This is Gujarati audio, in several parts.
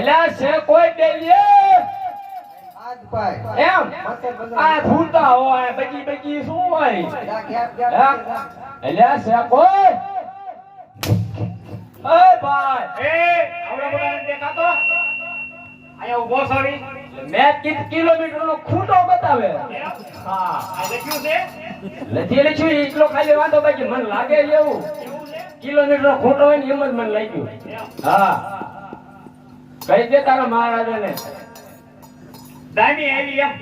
એલા છે કોઈ દેવીએ આજ ભાઈ એમ આ ફૂલતા હોય બગી બગી શું હોય? એલા છે કોઈ? ઓય ભાઈ. એ આવડા બોલાને દેખાતો? અહીંયા ઊભો સોરી મેં કિત કિલોમીટર નો ખૂંટો બતાવે. હા આ લખ્યું છે? લખી લખ્યું એટલો ખાલી વાંધો બાકી. મને લાગે છે એવું કિલોમીટર નો ખૂંટો હોય ને એમ જ મને લાગ્યું. હા. કઈ દે તારા મહારાજાને? દાની આવી એમ.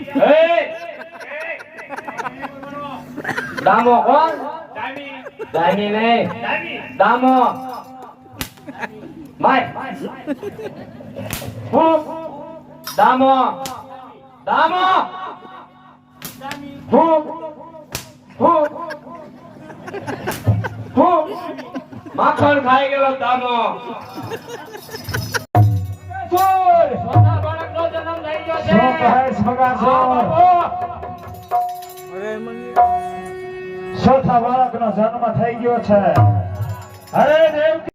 દામો કોણ? દાની. દાની નહીં દામો. માય. હું? દામો. દામો. હું? હું? હું? માખણ ખાઈ ગયો દામો. બગાસો? ચોથા બાળકનો જન્મ થઈ ગયો છે અરે દેવ